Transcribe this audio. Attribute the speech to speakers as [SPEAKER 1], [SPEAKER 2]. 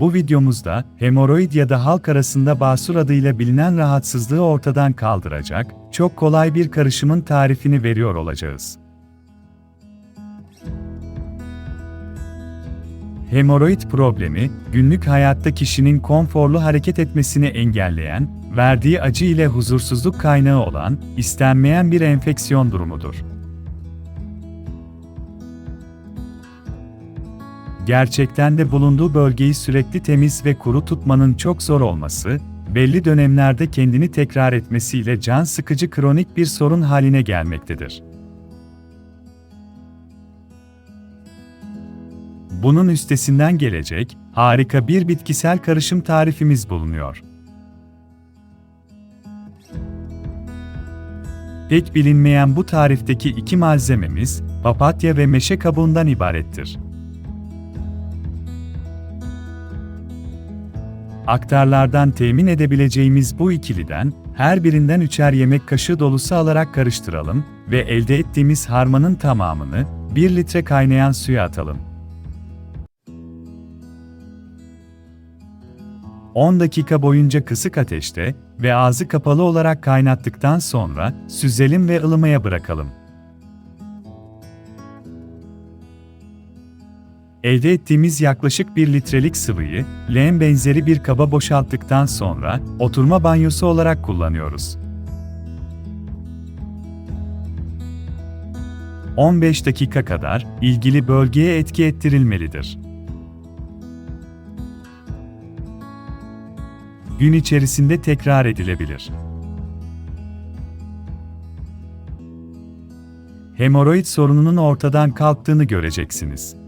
[SPEAKER 1] Bu videomuzda hemoroid ya da halk arasında basur adıyla bilinen rahatsızlığı ortadan kaldıracak, çok kolay bir karışımın tarifini veriyor olacağız. Hemoroid problemi, günlük hayatta kişinin konforlu hareket etmesini engelleyen, verdiği acı ile huzursuzluk kaynağı olan, istenmeyen bir enfeksiyon durumudur. Gerçekten de bulunduğu bölgeyi sürekli temiz ve kuru tutmanın çok zor olması, belli dönemlerde kendini tekrar etmesiyle can sıkıcı kronik bir sorun haline gelmektedir. Bunun üstesinden gelecek, harika bir bitkisel karışım tarifimiz bulunuyor. Pek bilinmeyen bu tarifteki iki malzememiz, papatya ve meşe kabuğundan ibarettir. Aktarlardan temin edebileceğimiz bu ikiliden, her birinden üçer yemek kaşığı dolusu alarak karıştıralım ve elde ettiğimiz harmanın tamamını 1 litre kaynayan suya atalım. 10 dakika boyunca kısık ateşte ve ağzı kapalı olarak kaynattıktan sonra süzelim ve ılımaya bırakalım. Elde ettiğimiz yaklaşık 1 litrelik sıvıyı, leğen benzeri bir kaba boşalttıktan sonra, oturma banyosu olarak kullanıyoruz. 15 dakika kadar ilgili bölgeye etki ettirilmelidir. Gün içerisinde tekrar edilebilir. Hemoroid sorununun ortadan kalktığını göreceksiniz.